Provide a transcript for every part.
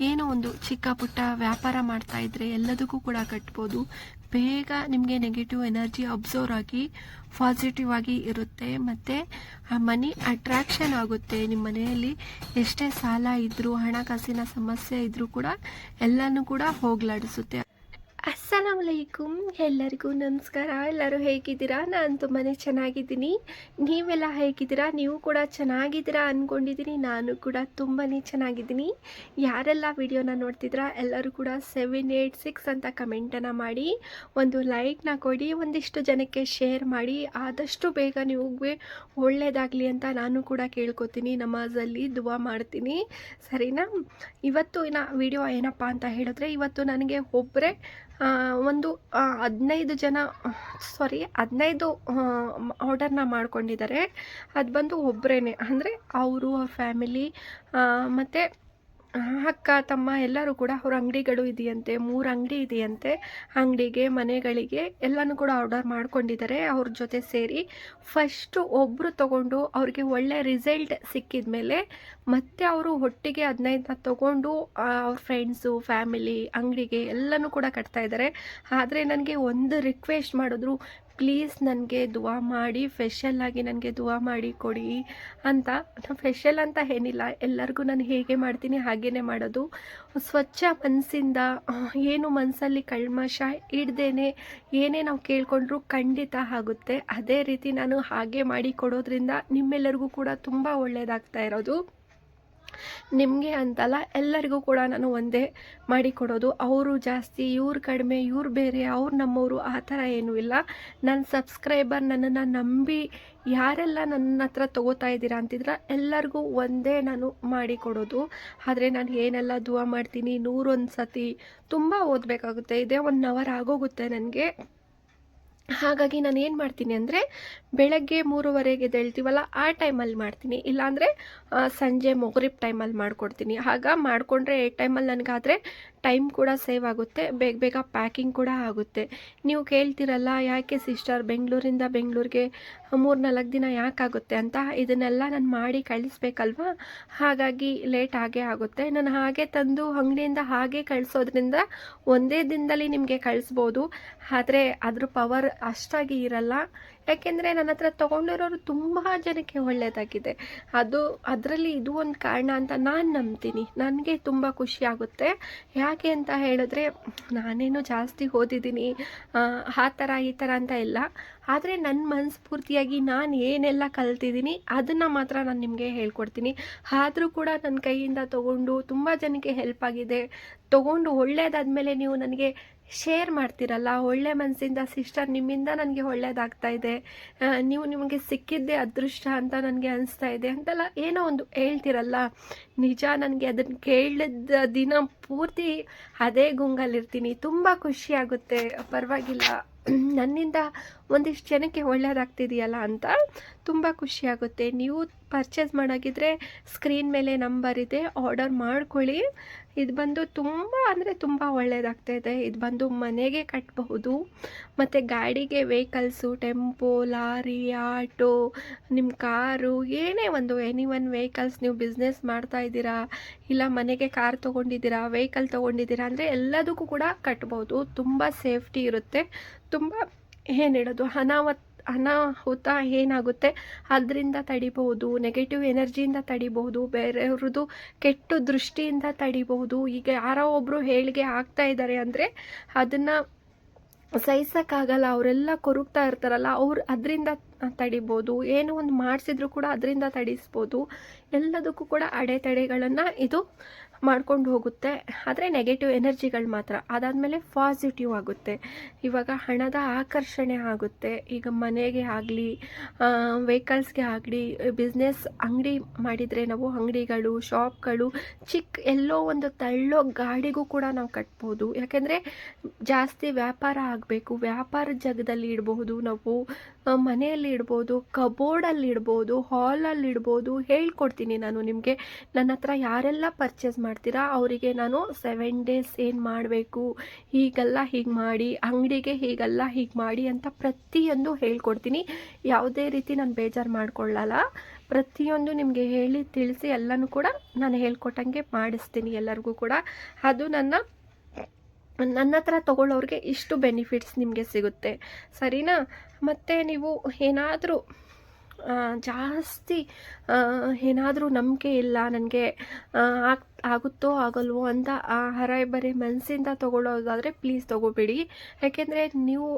ಏನೋ ಒಂದು ಚಿಕ್ಕ ಪುಟ್ಟ ವ್ಯಾಪಾರ ಮಾಡ್ತಾ ಇದ್ರೆ ಎಲ್ಲದಕ್ಕೂ ಕೂಡ ಕಟ್ಬೋದು. ಬೇಗ ನಿಮಗೆ ನೆಗೆಟಿವ್ ಎನರ್ಜಿ ಅಬ್ಸರ್ವ್ ಆಗಿ ಪಾಸಿಟಿವ್ ಆಗಿ ಇರುತ್ತೆ. ಮತ್ತು ಮನಿ ಅಟ್ರಾಕ್ಷನ್ ಆಗುತ್ತೆ ನಿಮ್ಮ ಮನೆಯಲ್ಲಿ. ಎಷ್ಟೇ ಸಾಲ ಇದ್ರೂ, ಹಣಕಾಸಿನ ಸಮಸ್ಯೆ ಇದ್ರೂ ಕೂಡ ಎಲ್ಲನೂ ಕೂಡ ಹೋಗ್ಲಾಡಿಸುತ್ತೆ. ಅಸ್ಸಲಾಮ್ ಅಲೈಕುಮ್. ಎಲ್ಲರಿಗೂ ನಮಸ್ಕಾರ. ಎಲ್ಲರೂ ಹೇಗಿದ್ದೀರಾ? ನಾನು ತುಂಬಾ ಚೆನ್ನಾಗಿದ್ದೀನಿ. ನೀವೆಲ್ಲ ಹೇಗಿದ್ದೀರಾ? ನೀವು ಕೂಡ ಚೆನ್ನಾಗಿದ್ದೀರಾ ಅಂದ್ಕೊಂಡಿದ್ದೀನಿ ನಾನು ಕೂಡ ತುಂಬಾ ಚೆನ್ನಾಗಿದ್ದೀನಿ. ಯಾರೆಲ್ಲ ವಿಡಿಯೋನ ನೋಡ್ತಿದ್ದೀರಾ, ಎಲ್ಲರೂ ಕೂಡ ಸೆವೆನ್ ಏಯ್ಟ್ ಸಿಕ್ಸ್ ಅಂತ ಕಮೆಂಟನ್ನು ಮಾಡಿ, ಒಂದು ಲೈಕ್ನ ಕೊಡಿ, ಒಂದಿಷ್ಟು ಜನಕ್ಕೆ ಶೇರ್ ಮಾಡಿ, ಆದಷ್ಟು ಬೇಗ ನಿಮಗೆ ಒಳ್ಳೆಯದಾಗಲಿ ಅಂತ ನಾನು ಕೂಡ ಕೇಳ್ಕೊತೀನಿ. ನಮಾಜಲ್ಲಿ ದುವಾ ಮಾಡ್ತೀನಿ. ಸರಿನಾ? ಇವತ್ತು ವಿಡಿಯೋ ಏನಪ್ಪ ಅಂತ ಹೇಳಿದ್ರೆ, ಇವತ್ತು ನನಗೆ ಒಬ್ಬರೇ ಒಂದು ಹದಿನೈದು ಜನ ಸಾರಿ ಹದಿನೈದು ಆರ್ಡರ್ನ ಮಾಡ್ಕೊಂಡಿದ್ದಾರೆ ಅದು ಬಂದು ಒಬ್ಬರೇ ಅಂದರೆ, ಅವರು ಅವ್ರ ಫ್ಯಾಮಿಲಿ ಮತ್ತು ಅಕ್ಕ, ತಮ್ಮ ಎಲ್ಲರೂ ಕೂಡ ಅವ್ರ ಅಂಗಡಿಗಳು ಇದೆಯಂತೆ, ಮೂರು ಅಂಗಡಿ ಇದೆಯಂತೆ, ಅಂಗಡಿಗೆ, ಮನೆಗಳಿಗೆ ಎಲ್ಲನೂ ಕೂಡ ಆರ್ಡರ್ ಮಾಡ್ಕೊಂಡಿದ್ದಾರೆ, ಅವ್ರ ಜೊತೆ ಸೇರಿ. ಫಸ್ಟು ಒಬ್ಬರು ತಗೊಂಡು ಅವ್ರಿಗೆ ಒಳ್ಳೆ ರಿಸಲ್ಟ್ ಸಿಕ್ಕಿದ ಮೇಲೆ ಮತ್ತೆ ಅವರು ಒಟ್ಟಿಗೆ ಹದಿನೈದನ್ನ ತಗೊಂಡು ಅವ್ರ ಫ್ರೆಂಡ್ಸು ಫ್ಯಾಮಿಲಿ ಅಂಗಡಿಗೆ ಎಲ್ಲನೂ ಕೂಡ ಕಟ್ತಾ ಇದ್ದಾರೆ. ಆದರೆ ನನಗೆ ಒಂದು ರಿಕ್ವೆಸ್ಟ್ ಮಾಡಿದ್ರು ಪ್ಲೀಸ್ ನನಗೆ ದುವಾ ಮಾಡಿ ಫೆಷಲ್ ಆಗಿ ನನಗೆ ದುವಾ ಮಾಡಿ ಕೊಡಿ ಅಂತ. ಫೆಷಲ್ ಅಂತ ಏನಿಲ್ಲ, ಎಲ್ಲರಿಗೂ ನಾನು ಹೇಗೆ ಮಾಡ್ತೀನಿ ಹಾಗೇ ಮಾಡೋದು. ಸ್ವಚ್ಛ ಮನಸ್ಸಿಂದ ಏನು ಮನಸ್ಸಲ್ಲಿ ಕಳ್ಮಶ ಇಡ್ದೇನೆ ಏನೇ ನಾವು ಕೇಳಿಕೊಂಡ್ರು ಖಂಡಿತ ಆಗುತ್ತೆ. ಅದೇ ರೀತಿ ನಾನು ಹಾಗೆ ಮಾಡಿ ಕೊಡೋದ್ರಿಂದ ನಿಮ್ಮೆಲ್ಲರಿಗೂ ಕೂಡ ತುಂಬ ಒಳ್ಳೆಯದಾಗ್ತಾ ಇರೋದು. ನಿಮಗೆ ಅಂತಲ್ಲ ಎಲ್ಲರಿಗೂ ಕೂಡ ನಾನು ಒಂದೇ ಮಾಡಿ ಕೊಡೋದು. ಅವರು ಜಾಸ್ತಿ, ಇವ್ರು ಕಡಿಮೆ, ಇವ್ರು ಬೇರೆ, ಅವ್ರು ನಮ್ಮವರು ಆ ಥರ ಏನೂ ಇಲ್ಲ. ನನ್ನ ಸಬ್ಸ್ಕ್ರೈಬರ್ ನನ್ನನ್ನು ನಂಬಿ ಯಾರೆಲ್ಲ ನನ್ನ ಹತ್ರ ತೊಗೋತಾ ಇದ್ದೀರಾ ಅಂತಿದ್ರೆ ಎಲ್ಲರಿಗೂ ಒಂದೇ ನಾನು ಮಾಡಿ ಕೊಡೋದು. ಆದರೆ ನಾನು ಏನೆಲ್ಲ ದುವಾ ಮಾಡ್ತೀನಿ ನೂರೊಂದು ಸತಿ ತುಂಬ ಓದಬೇಕಾಗುತ್ತೆ. ಇದೇ ಒನ್ ಅವರ್ ಆಗೋಗುತ್ತೆ ನನಗೆ. ಹಾಗಾಗಿ ನಾನು ಏನು ಮಾಡ್ತೀನಿ ಅಂದರೆ ಬೆಳಗ್ಗೆ ಮೂರುವರೆಗೆ ಎದ್ದೇಳ್ತೀವಲ್ಲ ಆ ಟೈಮಲ್ಲಿ ಮಾಡ್ತೀನಿ. ಇಲ್ಲಾಂದರೆ ಸಂಜೆ ಮೊಗರಿಬ್ ಟೈಮಲ್ಲಿ ಮಾಡಿಕೊಡ್ತೀನಿ. ಆಗ ಮಾಡಿಕೊಂಡ್ರೆ ಏ ಟೈಮಲ್ಲಿ ನನಗಾದರೆ ಟೈಮ್ ಕೂಡ ಸೇವ್ ಆಗುತ್ತೆ, ಬೇಗ ಬೇಗ ಪ್ಯಾಕಿಂಗ್ ಕೂಡ ಆಗುತ್ತೆ. ನೀವು ಕೇಳ್ತಿರಲ್ಲ, ಯಾಕೆ ಸಿಸ್ಟರ್ ಬೆಂಗಳೂರಿಂದ ಬೆಂಗಳೂರಿಗೆ ಮೂರು ನಾಲ್ಕು ದಿನ ಯಾಕಾಗುತ್ತೆ ಅಂತ? ಇದನ್ನೆಲ್ಲ ನಾನು ಮಾಡಿ ಕಳಿಸ್ಬೇಕಲ್ವಾ? ಹಾಗಾಗಿ ಲೇಟ್ ಆಗೇ ಆಗುತ್ತೆ. ನಾನು ಹಾಗೆ ತಂದು ಅಂಗಡಿಯಿಂದ ಹಾಗೆ ಕಳಿಸೋದ್ರಿಂದ ಒಂದೇ ದಿನದಲ್ಲಿ ನಿಮಗೆ ಕಳಿಸ್ಬೋದು. ಆದರೆ ಅದ್ರ ಪವರ್ ಅಷ್ಟಾಗಿ ಇರಲ್ಲ. ಯಾಕೆಂದರೆ ನನ್ನ ಹತ್ರ ತೊಗೊಂಡಿರೋರು ತುಂಬ ಜನಕ್ಕೆ ಒಳ್ಳೆಯದಾಗಿದೆ ಅದು ಅದರಲ್ಲಿ ಇದು ಒಂದು ಕಾರಣ ಅಂತ ನಾನು ನಂಬ್ತೀನಿ. ನನಗೆ ತುಂಬ ಖುಷಿಯಾಗುತ್ತೆ ಯಾಕೆ ಅಂತ ಹೇಳಿದ್ರೆ ನಾನೇನು ಜಾಸ್ತಿ ಓದಿದ್ದೀನಿ. ಆ, ಥರ ಈ ಥರ ಅಂತ ಇಲ್ಲ. ಆದರೆ ನನ್ನ ಮನಸ್ಫೂರ್ತಿಯಾಗಿ ನಾನು ಏನೆಲ್ಲ ಕಲ್ತಿದ್ದೀನಿ ಅದನ್ನು ಮಾತ್ರ ನಾನು ನಿಮಗೆ ಹೇಳ್ಕೊಡ್ತೀನಿ. ಆದರೂ ಕೂಡ ನನ್ನ ಕೈಯಿಂದ ತೊಗೊಂಡು ತುಂಬ ಜನಕ್ಕೆ ಹೆಲ್ಪ್ ಆಗಿದೆ. ತೊಗೊಂಡು ಒಳ್ಳೇದಾದ್ಮೇಲೆ ನೀವು ನನಗೆ ಶೇರ್ ಮಾಡ್ತಿರಲ್ಲ, ಒಳ್ಳೆ ಮನಸ್ಸಿಂದ ಸಿಸ್ಟರ್ ನಿಮ್ಮಿಂದ ನನಗೆ ಒಳ್ಳೇದಾಗ್ತಾ ಇದೆ. ನೀವು ನಿಮಗೆ ಸಿಕ್ಕಿದ್ದೇ ಅದೃಷ್ಟ ಅಂತ ನನಗೆ ಅನಿಸ್ತಾ ಇದೆ ಅಂತೆಲ್ಲ ಏನೋ ಒಂದು ಹೇಳ್ತಿರಲ್ಲ. ನಿಜ ನನಗೆ ಅದನ್ನು ಕೇಳಿದ ದಿನ ಪೂರ್ತಿ ಅದೇ ಗುಂಗಲ್ಲಿರ್ತೀನಿ. ತುಂಬ ಖುಷಿ ಆಗುತ್ತೆ. ಪರವಾಗಿಲ್ಲ. ನನ್ನಿಂದ ಒಂದಿಷ್ಟು ಜನಕ್ಕೆ ಒಳ್ಳೇದಾಗ್ತಿದೆಯಲ್ಲ ಅಂತ ತುಂಬ ಖುಷಿಯಾಗುತ್ತೆ. ನೀವು ಪರ್ಚೇಸ್ ಮಾಡೋಕ್ಕಿದ್ರೆ ಸ್ಕ್ರೀನ್ ಮೇಲೆ ನಂಬರ್ ಇದೆ ಆರ್ಡರ್ ಮಾಡ್ಕೊಳ್ಳಿ. ಇದು ಬಂದು ತುಂಬ ಅಂದರೆ ತುಂಬ ಒಳ್ಳೆಯದಾಗ್ತಾ ಇದೆ ಇದು ಬಂದು ಮನೆಗೆ ಕಟ್ಟಬಹುದು ಮತ್ತು ಗಾಡಿಗೆ ವೆಹಿಕಲ್ಸು ಟೆಂಪೋ, ಲಾರಿ, ಆಟೋ ನಿಮ್ಮ ಕಾರು, ಏನೇ ಒಂದು ಎನಿ ಒನ್ ವೆಹಿಕಲ್ಸ್ ನೀವು ಬಿಸ್ನೆಸ್ ಮಾಡ್ತಾ ಇದ್ದೀರಾ, ಇಲ್ಲ ಮನೆಗೆ ಕಾರ್ ತೊಗೊಂಡಿದ್ದೀರಾ ವೆಹಿಕಲ್ ತೊಗೊಂಡಿದ್ದೀರಾ ಅಂದರೆ ಎಲ್ಲದಕ್ಕೂ ಕೂಡ ಕಟ್ಬೋದು ತುಂಬ ಸೇಫ್ಟಿ ಇರುತ್ತೆ. ತುಂಬ ಏನಿಡೋದು ಅನಾವತ್ ಅನಾಹುತ ಏನಾಗುತ್ತೆ? ಅದರಿಂದ ತಡಿಬಹುದು ನೆಗೆಟಿವ್ ಎನರ್ಜಿಯಿಂದ ತಡಿಬಹುದು, ಬೇರೆಯವ್ರದ್ದು ಕೆಟ್ಟ ದೃಷ್ಟಿಯಿಂದ ತಡಿಬಹುದು. ಈಗ ಯಾರೋ ಒಬ್ಬರು ಹೇಳಿಗೆ ಆಗ್ತಾ ಇದ್ದಾರೆ ಅಂದರೆ ಅದನ್ನು ಸಹಿಸೋಕ್ಕಾಗಲ್ಲ, ಅವರೆಲ್ಲ ಕೊರಗ್ತಾ ಇರ್ತಾರಲ್ಲ, ಅವ್ರು ಅದರಿಂದ ತಡಿಬೋದು ಏನೋ ಒಂದು ಮಾಡಿಸಿದ್ರು ಕೂಡ ಅದರಿಂದ ತಡಿಸ್ಬೋದು. ಎಲ್ಲದಕ್ಕೂ ಕೂಡ ಅಡೆತಡೆಗಳನ್ನು ಇದು ಮಾಡ್ಕೊಂಡು ಹೋಗುತ್ತೆ. ಆದರೆ ನೆಗೆಟಿವ್ ಎನರ್ಜಿಗಳು ಮಾತ್ರ. ಅದಾದಮೇಲೆ ಪಾಸಿಟಿವ್ ಆಗುತ್ತೆ. ಇವಾಗ ಹಣದ ಆಕರ್ಷಣೆ ಆಗುತ್ತೆ. ಈಗ ಮನೆಗೆ ಆಗಲಿ ವೆಹಿಕಲ್ಸ್ಗೆ ಆಗಲಿ ಬಿಸ್ನೆಸ್ ಅಂಗಡಿ ಮಾಡಿದರೆ ನಾವು ಅಂಗಡಿಗಳು ಶಾಪ್ಗಳು ಚಿಕ್ಕ ಎಲ್ಲೋ ಒಂದು ತಳ್ಳೋ ಗಾಡಿಗೂ ಕೂಡ ನಾವು ಕಟ್ಬೋದು. ಯಾಕೆಂದರೆ ಜಾಸ್ತಿ ವ್ಯಾಪಾರ ಆಗಬೇಕು. ವ್ಯಾಪಾರ ಜಾಗದಲ್ಲಿ ಇಡಬಹುದು ನಾವು. ಮನೆಯಲ್ಲಿ ಇಡ್ಬೋದು, ಕಬೋರ್ಡಲ್ಲಿ ಇಡ್ಬೋದು, ಹಾಲಲ್ಲಿ ಇಡ್ಬೋದು, ಹೇಳ್ಕೊಡ್ತೀನಿ ನಾನು ನಿಮಗೆ. ನನ್ನ ಹತ್ರ ಯಾರೆಲ್ಲ ಪರ್ಚೇಸ್ ಮಾಡ್ತೀರಾ, ಅವರಿಗೆ ನಾನು ಸೆವೆನ್ ಡೇಸ್ ಏನು ಮಾಡಬೇಕು, ಹೀಗೆಲ್ಲ ಹೀಗೆ ಮಾಡಿ, ಅಂಗಡಿಗೆ ಹೀಗೆಲ್ಲ ಹೀಗೆ ಮಾಡಿ ಅಂತ ಪ್ರತಿಯೊಂದು ಹೇಳ್ಕೊಡ್ತೀನಿ. ಯಾವುದೇ ರೀತಿ ನಾನು ಬೇಜಾರು ಮಾಡ್ಕೊಳ್ಳಲ್ಲ. ಪ್ರತಿಯೊಂದು ನಿಮಗೆ ಹೇಳಿ ತಿಳಿಸಿ ಎಲ್ಲನೂ ಕೂಡ ನಾನು ಹೇಳ್ಕೊಟ್ಟಂಗೆ ಮಾಡಿಸ್ತೀನಿ ಎಲ್ಲರಿಗೂ ಕೂಡ. ಅದು ನನ್ನ ನನ್ನ ಹತ್ರ ತೊಗೊಳ್ಳೋರಿಗೆ ಇಷ್ಟು ಬೆನಿಫಿಟ್ಸ್ ನಿಮಗೆ ಸಿಗುತ್ತೆ. ಸರಿನಾ? ಮತ್ತು ನೀವು ಏನಾದರೂ ಜಾಸ್ತಿ ಏನಾದರೂ ನಂಬಿಕೆ ಇಲ್ಲ, ನನಗೆ ಆಗ್ ಆಗುತ್ತೋ ಆಗಲ್ವೋ ಅಂತ ಆ ಹರಬರೆ ಮನಸ್ಸಿಂದ ತೊಗೊಳ್ಳೋದಾದರೆ ಪ್ಲೀಸ್ ತೊಗೋಬೇಡಿ. ಯಾಕೆಂದರೆ ನೀವು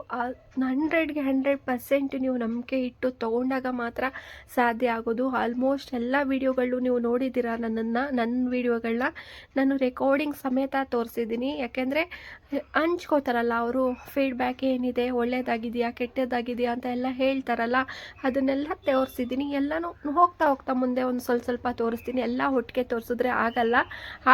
ಹಂಡ್ರೆಡ್ಗೆ ಹಂಡ್ರೆಡ್ ಪರ್ಸೆಂಟ್ ನೀವು ನಂಬಿಕೆ ಇಟ್ಟು ತೊಗೊಂಡಾಗ ಮಾತ್ರ ಸಾಧ್ಯ ಆಗೋದು. ಆಲ್ಮೋಸ್ಟ್ ಎಲ್ಲ ವೀಡಿಯೋಗಳು ನೀವು ನೋಡಿದ್ದೀರಾ ನನ್ನನ್ನು ನನ್ನ ವೀಡಿಯೋಗಳನ್ನ ನಾನು ರೆಕಾರ್ಡಿಂಗ್ ಸಮೇತ ತೋರಿಸಿದ್ದೀನಿ. ಯಾಕೆಂದರೆ ಹಂಚ್ಕೋತಾರಲ್ಲ ಅವರು ಫೀಡ್ಬ್ಯಾಕ್ ಏನಿದೆ ಒಳ್ಳೆಯದಾಗಿದೆಯಾ ಕೆಟ್ಟದಾಗಿದೆಯಾ ಅಂತ ಎಲ್ಲ ಹೇಳ್ತಾರಲ್ಲ, ಅದನ್ನೆಲ್ಲ ತೋರಿಸಿದ್ದೀನಿ. ಎಲ್ಲನೂ ಹೋಗ್ತಾ ಹೋಗ್ತಾ ಮುಂದೆ ಒಂದು ಸ್ವಲ್ಪ ಸ್ವಲ್ಪ ತೋರಿಸ್ತೀನಿ. ಎಲ್ಲ ಒಟ್ಟಿಗೆ ತೋರಿಸಿದ್ರೆ ಆಗಲ್ಲ.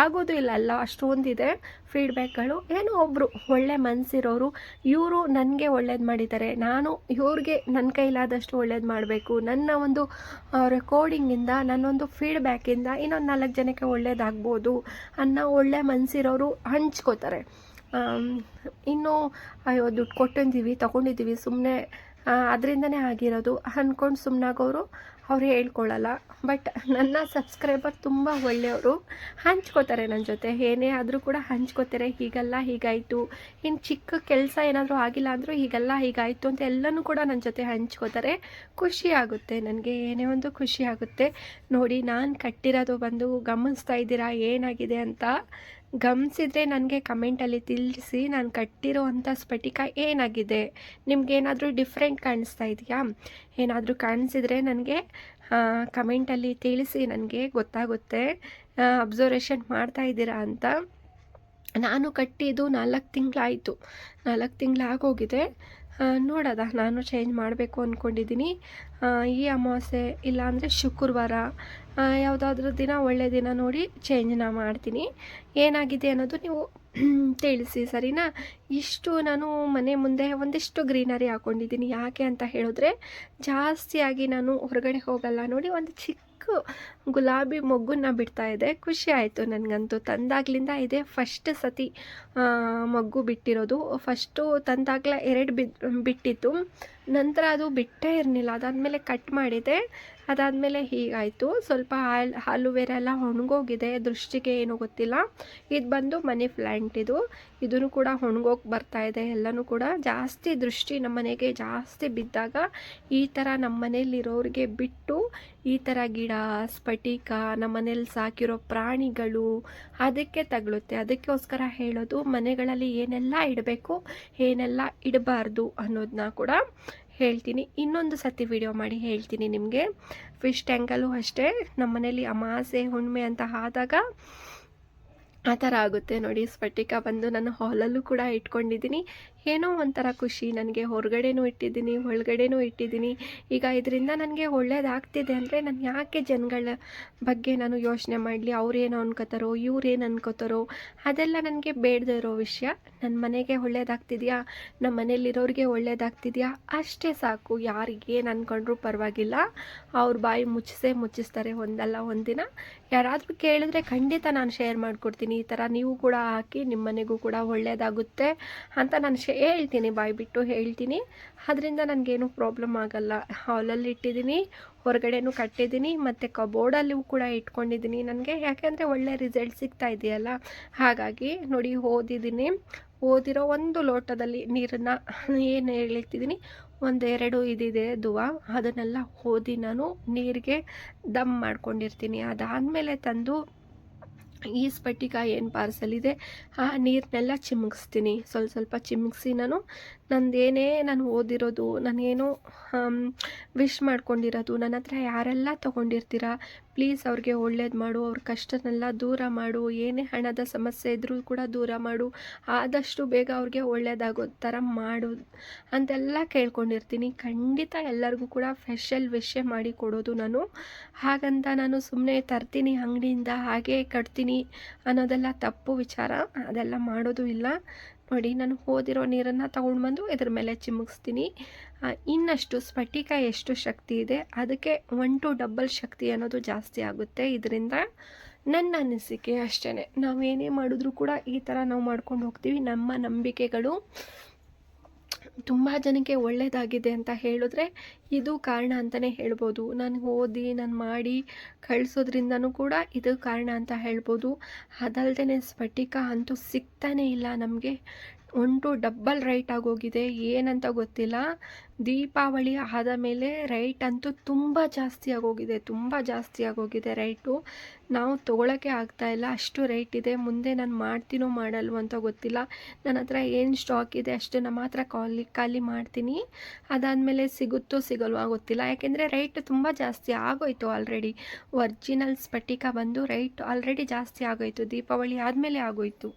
ಆಗೋದು ಇಲ್ಲ, ಅಲ್ಲ, ಅಷ್ಟೊಂದಿದೆ ಫೀಡ್ಬ್ಯಾಕ್ಗಳು ಏನೋ ಒಬ್ಬರು ಒಳ್ಳೆ ಮನಸ್ಸಿರೋರು ಇವರು ನನಗೆ ಒಳ್ಳೇದು ಮಾಡಿದ್ದಾರೆ. ನಾನು ಇವ್ರಿಗೆ ನನ್ನ ಕೈಲಾದಷ್ಟು ಒಳ್ಳೇದು ಮಾಡಬೇಕು. ನನ್ನ ಒಂದು ರೆಕಾರ್ಡಿಂಗಿಂದ ನನ್ನೊಂದು ಫೀಡ್ಬ್ಯಾಕಿಂದ ಇನ್ನೊಂದು ನಾಲ್ಕು ಜನಕ್ಕೆ ಒಳ್ಳೇದಾಗ್ಬೋದು ಅನ್ನೋ ಒಳ್ಳೆ ಮನಸ್ಸಿರೋರು ಹಂಚ್ಕೋತಾರೆ. ಇನ್ನೂ, ಅಯ್ಯೋ, ದುಡ್ಡು ಕೊಟ್ಟಿದ್ದೀವಿ ತೊಗೊಂಡಿದ್ದೀವಿ ಸುಮ್ಮನೆ ಅದರಿಂದನೇ ಆಗಿರೋದು. ಅಂದ್ಕೊಂಡು ಸುಮ್ಮನಾಗೋರು ಅವ್ರು ಹೇಳ್ಕೊಳ್ಳಲ್ಲ. ಬಟ್ ನನ್ನ ಸಬ್ಸ್ಕ್ರೈಬರ್ ತುಂಬ ಒಳ್ಳೆಯವರು. ಹಂಚ್ಕೋತಾರೆ ನನ್ನ ಜೊತೆ. ಏನೇ ಆದರೂ ಕೂಡ ಹಂಚ್ಕೋತಾರೆ. ಹೀಗಲ್ಲ ಹೀಗಾಯಿತು. ಇನ್ನು ಚಿಕ್ಕ ಕೆಲಸ ಏನಾದರೂ ಆಗಿಲ್ಲ ಅಂದರೂ ಹೀಗಲ್ಲ ಹೀಗಾಯಿತು ಅಂತ ಎಲ್ಲನೂ ಕೂಡ ನನ್ನ ಜೊತೆ ಹಂಚ್ಕೋತಾರೆ. ಖುಷಿ ಆಗುತ್ತೆ. ನನಗೆ ಏನೇ ಒಂದು ಖುಷಿ ಆಗುತ್ತೆ. ನೋಡಿ ನಾನು ಕಟ್ಟಿರೋದು ಬಂದು ಗಮನಿಸ್ತಾ ಇದ್ದೀರಾ? ಏನಾಗಿದೆ ಅಂತ. ಗಮನಿಸಿದ್ರೆ ನನಗೆ ಕಮೆಂಟಲ್ಲಿ ತಿಳಿಸಿ ನಾನು ಕಟ್ಟಿರೋ ಅಂಥ ಸ್ಫಟಿಕ ಏನಾಗಿದೆ? ನಿಮ್ಗೇನಾದರೂ ಡಿಫ್ರೆಂಟ್ ಕಾಣಿಸ್ತಾ ಇದೆಯಾ? ಏನಾದರೂ ಕಾಣಿಸಿದ್ರೆ ನನಗೆ ಕಮೆಂಟಲ್ಲಿ ತಿಳಿಸಿ ನನಗೆ ಗೊತ್ತಾಗುತ್ತೆ. ಅಬ್ಸರ್ವೇಷನ್ ಮಾಡ್ತಾ ಇದ್ದೀರಾ ಅಂತ. ನಾನು ಕಟ್ಟಿದ್ದು ನಾಲ್ಕು ತಿಂಗಳಾಯಿತು. ನಾಲ್ಕು ತಿಂಗಳಾಗೋಗಿದೆ. ನೋಡೋದ? ನಾನು ಚೇಂಜ್ ಮಾಡಬೇಕು ಅಂದ್ಕೊಂಡಿದ್ದೀನಿ ಈ ಅಮಾವಾಸ್ಯೆ ಇಲ್ಲಾಂದರೆ ಶುಕ್ರವಾರ. ಯಾವುದಾದ್ರೂ ದಿನ ಒಳ್ಳೆಯ ದಿನ ನೋಡಿ ಚೇಂಜ್ನ ಮಾಡ್ತೀನಿ. ಏನಾಗಿದೆ ಅನ್ನೋದು ನೀವು ತಿಳಿಸಿ, ಸರಿನಾ? ಇಷ್ಟು ನಾನು ಮನೆ ಮುಂದೆ ಒಂದಿಷ್ಟು ಗ್ರೀನರಿ ಹಾಕ್ಕೊಂಡಿದ್ದೀನಿ ಯಾಕೆ ಅಂತ ಹೇಳಿದ್ರೆ, ಜಾಸ್ತಿಯಾಗಿ ನಾನು ಹೊರಗಡೆ ಹೋಗಲ್ಲ ನೋಡಿ, ಒಂದು ಚಿಕ್ಕ ಗುಲಾಬಿ ಮೊಗ್ಗನ್ನ ಬಿಡ್ತಾ ಇದೆ. ಖುಷಿ ಆಯಿತು ನನಗಂತೂ. ತಂದಾಗ್ಲಿಂದ ಇದೇ ಫಸ್ಟ್ ಸತಿ ಮಗ್ಗು ಬಿಟ್ಟಿರೋದು. ಫಸ್ಟು ತಂದಾಗಲೇ ಎರಡು ಬಿಟ್ಟಿತ್ತು. ನಂತರ ಅದು ಬಿಟ್ಟೇ ಇರಲಿಲ್ಲ. ಅದಾದಮೇಲೆ ಕಟ್ ಮಾಡಿದೆ. ಅದಾದಮೇಲೆ ಹೀಗಾಯಿತು. ಸ್ವಲ್ಪ ಹಾಲು ಬೇರೆ ಎಲ್ಲ ಒಣಗೋಗಿದೆ. ದೃಷ್ಟಿಗೆ ಏನೂ ಗೊತ್ತಿಲ್ಲ. ಇದು ಬಂದು ಮನಿ ಪ್ಲ್ಯಾಂಟ್ ಇದು. ಇದನ್ನು ಕೂಡ ಒಣಗೋಗಿ ಬರ್ತಾ ಇದೆ. ಎಲ್ಲನೂ ಕೂಡ ಜಾಸ್ತಿ ದೃಷ್ಟಿ ನಮ್ಮ ಮನೆಗೆ ಜಾಸ್ತಿ ಬಿದ್ದಾಗ ಈ ಥರ ನಮ್ಮ ಮನೆಯಲ್ಲಿರೋರಿಗೆ ಬಿಟ್ಟು ಈ ಥರ ಗಿಡ, ಸ್ಫಟಿಕ, ನಮ್ಮ ಮನೇಲಿ ಸಾಕಿರೋ ಪ್ರಾಣಿಗಳು ಅದಕ್ಕೆ ತಗಲುತ್ತೆ. ಅದಕ್ಕೋಸ್ಕರ ಹೇಳೋದು ಮನೆಗಳಲ್ಲಿ ಏನೆಲ್ಲ ಇಡಬೇಕು, ಏನೆಲ್ಲ ಇಡಬಾರ್ದು ಅನ್ನೋದನ್ನ ಕೂಡ ಹೇಳ್ತೀನಿ. ಇನ್ನೊಂದು ಸತಿ ವಿಡಿಯೋ ಮಾಡಿ ಹೇಳ್ತೀನಿ ನಿಮಗೆ. ಫಿಶ್ ಟ್ಯಾಂಕಲ್ಲೂ ಅಷ್ಟೇ. ನಮ್ಮ ಮನೇಲಿ ಅಮಾಸೆ ಹುಣ್ಣಿಮೆ ಅಂತ ಆದಾಗ ಆ ಥರ ಆಗುತ್ತೆ ನೋಡಿ. ಸ್ಫಟಿಕ ಬಂದು ನಾನು ಹಾಲಲ್ಲೂ ಕೂಡ ಇಟ್ಕೊಂಡಿದ್ದೀನಿ. ಏನೋ ಒಂಥರ ಖುಷಿ. ನನಗೆ ಹೊರಗಡೆನೂ ಇಟ್ಟಿದ್ದೀನಿ, ಒಳಗಡೆನೂ ಇಟ್ಟಿದ್ದೀನಿ. ಈಗ ಇದರಿಂದ ನನಗೆ ಒಳ್ಳೇದಾಗ್ತಿದೆ ಅಂದರೆ ನಾನು ಯಾಕೆ ಜನಗಳ ಬಗ್ಗೆ ನಾನು ಯೋಚನೆ ಮಾಡಲಿ? ಅವ್ರೇನು ಅನ್ಕೋತಾರೋ, ಇವ್ರೇನು ಅನ್ಕೋತಾರೋ, ಅದೆಲ್ಲ ನನಗೆ ಬೇಡದೇ ಇರೋ ವಿಷಯ. ನನ್ನ ಮನೆಗೆ ಒಳ್ಳೇದಾಗ್ತಿದೆಯಾ? ನಮ್ಮ ಮನೇಲಿರೋರಿಗೆ ಒಳ್ಳೇದಾಗ್ತಿದೆಯಾ? ಅಷ್ಟೇ ಸಾಕು. ಯಾರಿಗೇನು ಅಂದ್ಕೊಂಡ್ರೂ ಪರವಾಗಿಲ್ಲ. ಅವ್ರ ಬಾಯಿ ಮುಚ್ಚಿಸೇ ಮುಚ್ಚಿಸ್ತಾರೆ ಒಂದಲ್ಲ ಒಂದಿನ. ಯಾರಾದರೂ ಕೇಳಿದ್ರೆ ಖಂಡಿತ ನಾನು ಶೇರ್ ಮಾಡಿಕೊಡ್ತೀನಿ. ಈ ಥರ ನೀವು ಕೂಡ ಹಾಕಿ ನಿಮ್ಮ ಮನೆಗೂ ಕೂಡ ಒಳ್ಳೆಯದಾಗುತ್ತೆ ಅಂತ ನಾನು ಶೇ ಹೇಳ್ತೀನಿ ಬಾಯಿ ಬಿಟ್ಟು ಹೇಳ್ತೀನಿ. ಅದರಿಂದ ನನಗೇನು ಪ್ರಾಬ್ಲಮ್ ಆಗಲ್ಲ. ಹಾಲಲ್ಲಿ ಇಟ್ಟಿದ್ದೀನಿ ಹೊರಗಡೆನೂ ಕಟ್ಟಿದ್ದೀನಿ ಮತ್ತು ಕಬೋರ್ಡಲ್ಲೂ ಕೂಡ ಇಟ್ಕೊಂಡಿದ್ದೀನಿ ನನಗೆ. ಯಾಕೆಂದರೆ ಒಳ್ಳೆ ರಿಸಲ್ಟ್ ಸಿಗ್ತಾ ಇದೆಯಲ್ಲ? ಹಾಗಾಗಿ ನೋಡಿ ಓದಿದ್ದೀನಿ ಓದಿರೋ ಒಂದು ಲೋಟದಲ್ಲಿ ನೀರನ್ನು ಏನು ಹೇಳ್ತಿದ್ದೀನಿ ಒಂದೆರಡು ಇದಿದೆ ದುವ. ಅದನ್ನೆಲ್ಲ ಓದಿ ನಾನು ನೀರಿಗೆ ದಮ್ ಮಾಡ್ಕೊಂಡಿರ್ತೀನಿ. ಅದಾದಮೇಲೆ ತಂದು ಈ ಸ್ಫಟಿಕ ಏನು ಪಾರ್ಸಲ್ ಇದೆ? ಆ ನೀರನ್ನೆಲ್ಲ ಚಿಮುಕಿಸ್ತೀನಿ ಸ್ವಲ್ಪ ಸ್ವಲ್ಪ ಚಿಮುಕಿಸಿ ನಾನು ನಂದೇನೇ ನಾನು ಓದಿರೋದು, ನಾನೇನು ವಿಶ್ ಮಾಡ್ಕೊಂಡಿರೋದು, ನನ್ನ ಹತ್ರ ಯಾರೆಲ್ಲ ತೊಗೊಂಡಿರ್ತೀರ ಪ್ಲೀಸ್ ಅವ್ರಿಗೆ ಒಳ್ಳೇದು ಮಾಡು, ಅವ್ರ ಕಷ್ಟನೆಲ್ಲ ದೂರ ಮಾಡು, ಏನೇ ಹಣದ ಸಮಸ್ಯೆ ಇದ್ದರೂ ಕೂಡ ದೂರ ಮಾಡು, ಆದಷ್ಟು ಬೇಗ ಅವ್ರಿಗೆ ಒಳ್ಳೇದಾಗೋ ಥರ ಮಾಡು ಅಂತೆಲ್ಲ ಕೇಳ್ಕೊಂಡಿರ್ತೀನಿ. ಖಂಡಿತ ಎಲ್ಲರಿಗೂ ಕೂಡ ಫೆಷಲ್ ವಿಷಯ ಮಾಡಿ ಕೊಡೋದು ನಾನು. ಹಾಗಂತ ನಾನು ಸುಮ್ಮನೆ ತರ್ತೀನಿ ಅಂಗಡಿಯಿಂದ ಹಾಗೇ ಕಟ್ತೀನಿ ಅನ್ನೋದೆಲ್ಲ ತಪ್ಪು ವಿಚಾರ, ಅದೆಲ್ಲ ಮಾಡೋದು ಇಲ್ಲ. ನೋಡಿ, ನಾನು ಹೋದಿರೋ ನೀರನ್ನು ತಗೊಂಡು ಬಂದು ಇದ್ರ ಮೇಲೆ ಚಿಮುಕಿಸ್ತೀನಿ. ಇನ್ನಷ್ಟು ಸ್ಫಟಿಕ ಎಷ್ಟು ಶಕ್ತಿ ಇದೆ, ಅದಕ್ಕೆ ಒನ್ ಟು ಡಬಲ್ ಶಕ್ತಿ ಅನ್ನೋದು ಜಾಸ್ತಿ ಆಗುತ್ತೆ. ಇದರಿಂದ ನನ್ನ ಅನಿಸಿಕೆ ಅಷ್ಟೇ ನಾವು ಏನೇ ಮಾಡಿದ್ರೂ ಕೂಡ ಈ ಥರ ನಾವು ಮಾಡ್ಕೊಂಡು ಹೋಗ್ತೀವಿ. ನಮ್ಮ ನಂಬಿಕೆಗಳು ತುಂಬ ಜನಕ್ಕೆ ಒಳ್ಳೆಯದಾಗಿದೆ ಅಂತ ಹೇಳಿದ್ರೆ ಇದು ಕಾರಣ ಅಂತಲೇ ಹೇಳ್ಬೋದು. ನಾನು ಓದಿ, ನಾನು ಮಾಡಿ ಕಳಿಸೋದ್ರಿಂದನೂ ಕೂಡ ಇದು ಕಾರಣ ಅಂತ ಹೇಳ್ಬೋದು. ಅದಲ್ದೇ ಸ್ಫಟಿಕ ಅಂತೂ ಸಿಗ್ತಾನೇ ಇಲ್ಲ ನಮಗೆ. ಟು ಡಬ್ಬಲ್ ರೈಟ್ ಆಗೋಗಿದೆ. ಏನಂತ ಗೊತ್ತಿಲ್ಲ. ದೀಪಾವಳಿ ಆದ ಮೇಲೆ ರೈಟ್ ಅಂತೂ ತುಂಬ ಜಾಸ್ತಿ ಆಗೋಗಿದೆ, ತುಂಬ ಜಾಸ್ತಿ ಆಗೋಗಿದೆ ರೈಟು ನಾವು ತೊಗೊಳಕ್ಕೆ ಇಲ್ಲ. ಅಷ್ಟು ರೈಟ್ ಇದೆ. ಮುಂದೆ ನಾನು ಮಾಡ್ತೀನೋ ಮಾಡಲ್ವೋ ಅಂತ ಗೊತ್ತಿಲ್ಲ. ನನ್ನ ಹತ್ರ ಏನು ಸ್ಟಾಕ್ ಇದೆ ಅಷ್ಟನ್ನು ಮಾತ್ರ ಖಾಲಿ ಖಾಲಿ ಮಾಡ್ತೀನಿ. ಅದಾದಮೇಲೆ ಸಿಗುತ್ತೋ ಸಿಗಲ್ವೋ ಗೊತ್ತಿಲ್ಲ. ಯಾಕೆಂದರೆ ರೈಟ್ ತುಂಬ ಜಾಸ್ತಿ ಆಗೋಯ್ತು ಆಲ್ರೆಡಿ ಒರ್ಜಿನಲ್ ಸ್ಫಟಿಕ ಬಂದು ರೈಟ್ ಆಲ್ರೆಡಿ ಜಾಸ್ತಿ ಆಗೋಯ್ತು. ದೀಪಾವಳಿ ಆದಮೇಲೆ ಆಗೋಯ್ತು.